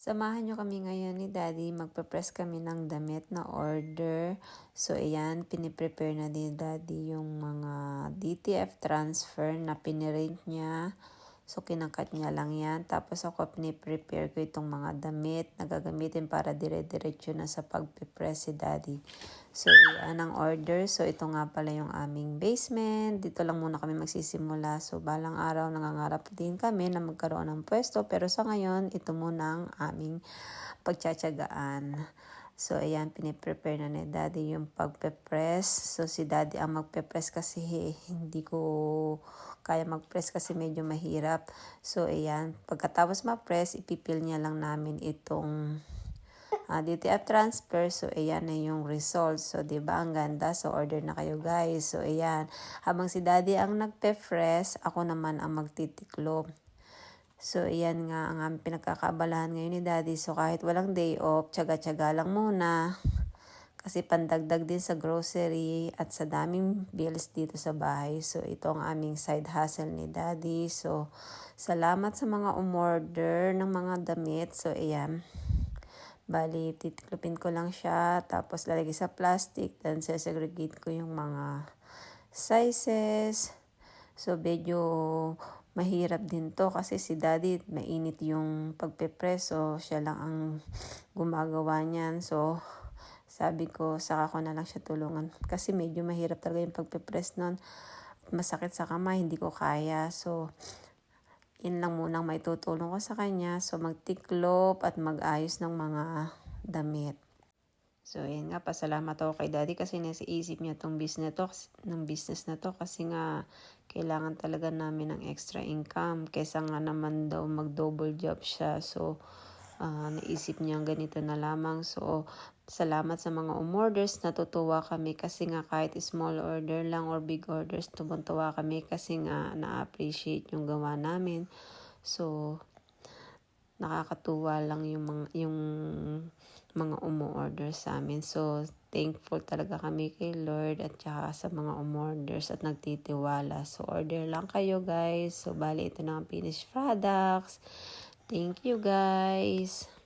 Samahan nyo kami ngayon ni Daddy. Magpe-press kami ng damit na order. So, ayan, piniprepare na ni Daddy yung mga DTF transfer na pinirent niya. So, kinakat niya lang yan. Tapos ako piniprepare ko itong mga damit na gagamitin para dire-diretso na sa pagpipress si Daddy. So, iyan ang order. So, ito nga pala yung aming basement. Dito lang muna kami magsisimula. So, balang araw nangangarap din kami na magkaroon ng pwesto. Pero sa ngayon, ito muna ang aming pagtsatsagaan. So, ayan, piniprepare na ni Daddy yung pagpe-press. So, si Daddy ang magpe-press kasi hindi ko kaya mag-press kasi medyo mahirap. So, ayan, pagkatapos ma-press, ipipil niya lang namin itong uh, DTF transfer. So, ayan na yung result. So, di ba ang ganda? So, order na kayo guys. So, ayan. Habang si daddy ang nagpe-fresh, ako naman ang magtitiklop. So, ayan nga ang pinagkakabalahan ngayon ni daddy. So, kahit walang day off, tsaga-tsaga lang muna. Kasi pandagdag din sa grocery at sa daming bills dito sa bahay. So, ito ang aming side hustle ni daddy. So, salamat sa mga umorder ng mga damit. So, ayan. Bali, titiklopin ko lang siya. Tapos, lalagay sa plastic. Then, segregate ko yung mga sizes. So, medyo mahirap din to kasi si daddy mainit yung pagpepress. So, siya lang ang gumagawa niyan. So, sabi ko, saka ko na lang siya tulungan. Kasi medyo mahirap talaga yung pagpepress nun. Masakit sa kamay, hindi ko kaya. So, yun lang munang may tutulong ko sa kanya. So, magtiklop at mag-ayos ng mga damit. So, yun nga, pasalamat ako kay daddy kasi nasa isip niya tong business to, ng business na to kasi nga kailangan talaga namin ng extra income kaysa nga naman daw mag-double job siya. So, uh, naisip niya ganito na lamang. So, salamat sa mga umorders. Natutuwa kami kasi nga kahit small order lang or big orders, tumuntuwa kami kasi nga na-appreciate yung gawa namin. So, nakakatuwa lang yung mga, yung mga umu-order sa amin. So, thankful talaga kami kay Lord at saka sa mga umorders at nagtitiwala. So, order lang kayo guys. So, bali ito na ang finished products. Thank you guys.